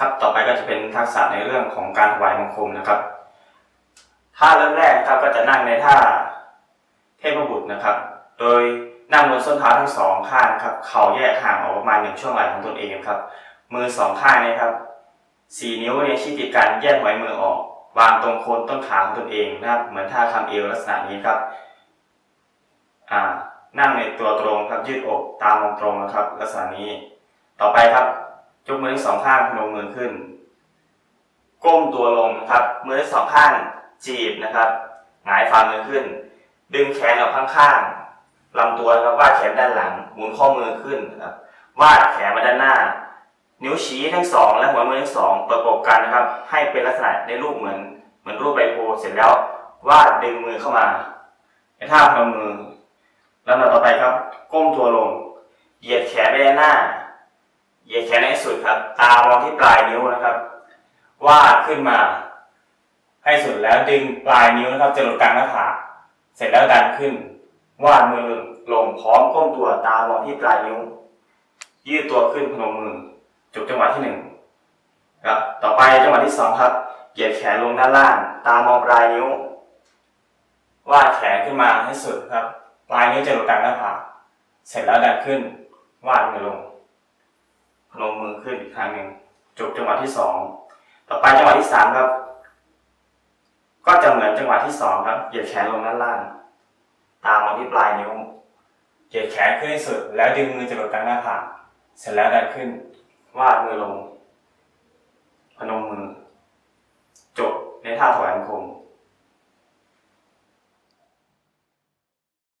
ครับต่อไปก็จะเป็นทักษะในเรื่องของการถวายบังคมนะครับท่าเริ่มแรกนะครับก็จะนั่งในท่าเทพบุตรนะครับ โดยนั่งบนส้นเท้าทั้งสองข้างครับ เข่าแยกห่างออกประมาณหนึ่งช่วงไหล่ของตนเองครับ มือสองข้างนะครับสี่นิ้วเนี่ยชี้ติดกันแยกหัวมือออก วางตรงโคนต้นขาของตนเองนะครับเหมือนท่าคำเอวลักษณะนี้ครับอ่านั่งในตัวตรงครับยืดอกตามองตรงนะครับ ลักษณะนี้ ต่อไปครับ ยกมือทั้งสองข้างพนมมือขึ้น ก้มตัวลงนะครับ มือทั้งสองข้างจีบนะครับหงายฝ่ามือขึ้น ดึงแขนออกข้างๆลำตัวนะครับวาดแขนด้านหลัง หมุนข้อมือขึ้นนะครับวาดแขนมาด้านหน้า นิ้วชี้ทั้งสองและหัวมือทั้งสองประกบกันนะครับ ให้เป็นลักษณะในรูปเหมือน เหมือนรูปใบโพธิ์เสร็จแล้ววาดดึงมือเข้ามาในท่าพนมมือแล้วต่อไปครับ ก้มตัวลง เหยียดแขนไปด้านหน้า เหยียดแขนให้สุดครับ ตามองที่ปลายนิ้วนะครับ วาดขึ้นมา ให้สุดแล้วดึงปลายนิ้วนะครับจะหลุดกลางหน้าผากเสร็จแล้วดันขึ้น วาดมือลงพร้อมก้มตัวตามองที่ปลายนิ้ว ยืดตัวขึ้นพนมมือจบจังหวะที่หนึ่งครับต่อไปจังหวะที่สองครับเหยียดแขนลงด้านล่าง ตามองปลายนิ้ว วาดแขนขึ้นมาให้สุดครับ ปลายนิ้วจะหลุดกลางหน้าผากเสร็จแล้วดันขึ้น วาดมือลง พนมมือขึ้นอีกครั้งหนึ่งจบจังหวะที่สองต่อไปจังหวะที่สามครับ ก็จะเหมือนจังหวะที่สองครับเหยียดแขนลงด้านล่าง ตามมาที่ปลายนิ้วเหยียดแขนขึ้นให้สุด แล้วดึงมือจะลดกลางหน้าผากเสร็จแล้วดันขึ้น วาดมือลงพนมมือ จบในท่าถวายบังคม